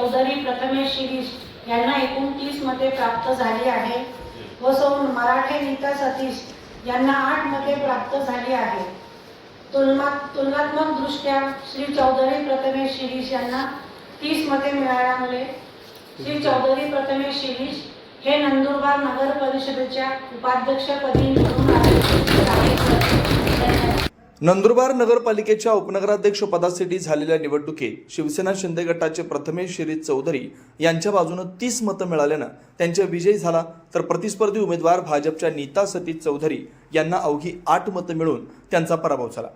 चौधरी प्रथमेश शिरीष यांना एकूण तीस मते प्राप्त झाली आहे. व सौ मराठे नीता सतीश यांना आठ मते प्राप्त झाली आहे. तुलना तुलनात्मक दृष्ट्या श्री चौधरी प्रथमेश शिरीष यांना तीस मते मिळाल्यामुळे श्री चौधरी प्रथमेश शिरीष हे नंदुरबार नगर परिषदेच्या उपाध्यक्षपदी निवडून आले नंदुरबार नगरपालिकेच्या उपनगराध्यक्ष पदासाठी झालेल्या निवडणुकीत शिवसेना शिंदे गटाचे प्रथमेश शिरीष चौधरी यांच्या बाजूनं तीस मतं मिळाल्यानं त्यांचा विजय झाला. तर प्रतिस्पर्धी उमेदवार भाजपच्या नीता सतीश चौधरी यांना अवघी आठ मतं मिळून त्यांचा पराभव झाला.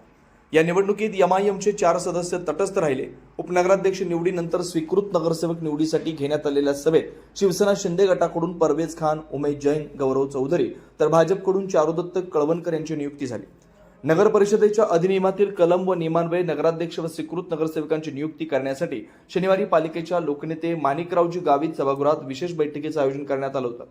या निवडणुकीत एमआयएमचे चार सदस्य तटस्थ राहिले. उपनगराध्यक्ष निवडीनंतर स्वीकृत नगरसेवक निवडीसाठी घेण्यात आलेल्या सभेत शिवसेना शिंदे गटाकडून परवेज खान उमेश जैन गौरव चौधरी तर भाजपकडून चारुदत्त कळवणकर यांची नियुक्ती झाली. नगर परिषदेच्या अधिनियमातील कलम व नियमान्वये नगराध्यक्ष व स्वीकृत नगरसेवकांची नियुक्ती करण्यासाठी शनिवारी पालिकेच्या लोकनेते माणिकरावजी गावित सभागृहात विशेष बैठकीचं आयोजन करण्यात आलं होतं.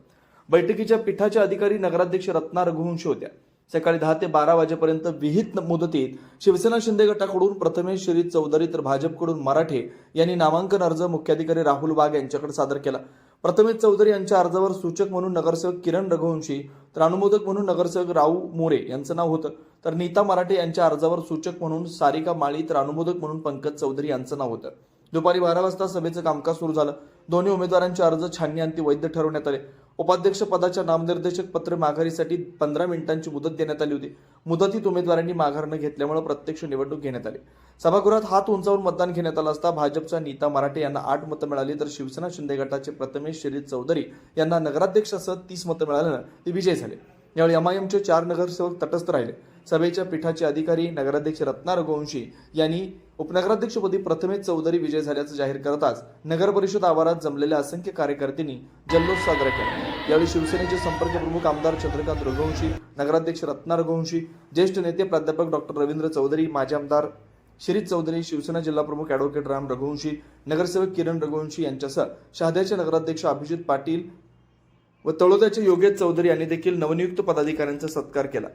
बैठकीच्या पीठाच्या अधिकारी नगराध्यक्ष रत्ना रघुवंशी होत्या. सकाळी दहा ते बारा वाजेपर्यंत विहित मुदतीत शिवसेना शिंदे गटाकडून प्रथमेश शरीद चौधरी तर भाजपकडून मराठे यांनी नामांकन अर्ज मुख्याधिकारी राहुल वाघ यांच्याकडे सादर केला. प्रथमेश चौधरी यांच्या अर्जावर सूचक म्हणून नगरसेवक किरण रघुवंशी तर अनुमोदक म्हणून नगरसेवक राऊ मोरे यांचं नाव होतं. तर नीता मराठे यांच्या अर्जावर सूचक म्हणून सारिका माळी तर अनुमोदक म्हणून पंकज चौधरी यांचं नाव होतं. दुपारी बारा वाजता सभेचं कामकाज सुरू झालं. दोन्ही उमेदवारांचे अर्ज छाननी अंती वैध ठरवण्यात आले. उपाध्यक्ष पदाच्या नामनिर्देशक पत्र माघारीसाठी पंधरा मिनिटांची मुदत देण्यात आली होती. मुदतीत उमेदवारांनी माघार न घेतल्यामुळे प्रत्यक्ष निवडणूक घेण्यात आली. सभागृहात हात उंचावून मतदान घेण्यात आलं असता भाजपच्या नीता मराठे यांना आठ मतं मिळाली तर शिवसेना शिंदे गटाचे प्रथमेश शिरीष चौधरी यांना नगराध्यक्षासह तीस मतं मिळाल्यानं ते विजयी झाले. यावेळी एमआयएमचे चार नगरसेवक तटस्थ राहिले. सभेच्या पीठाचे अधिकारी नगराध्यक्ष रत्ना रघुवंशी यांनी उपनगराध्यक्षपदी प्रथमेश चौधरी विजय झाल्याचं जाहीर करताच नगर परिषद आवारात जमलेल्या असंख्य कार्यकर्त्यांनी जल्लोष साजरा केला. यावेळी शिवसेनेचे संपर्क प्रमुख आमदार चंद्रकांत रघुवंशी नगराध्यक्ष रत्ना रघुवंशी ज्येष्ठ नेते प्राध्यापक डॉक्टर रवींद्र चौधरी माजी आमदार शरीद चौधरी शिवसेना जिल्हा प्रमुख ॲडव्होकेट राम रघुवंशी नगरसेवक किरण रघुवंशी यांच्यासह शहाद्याचे नगराध्यक्ष अभिजित पाटील व तळोद्याचे योगेश चौधरी यांनी देखील नवनियुक्त पदाधिकाऱ्यांचा सत्कार केला.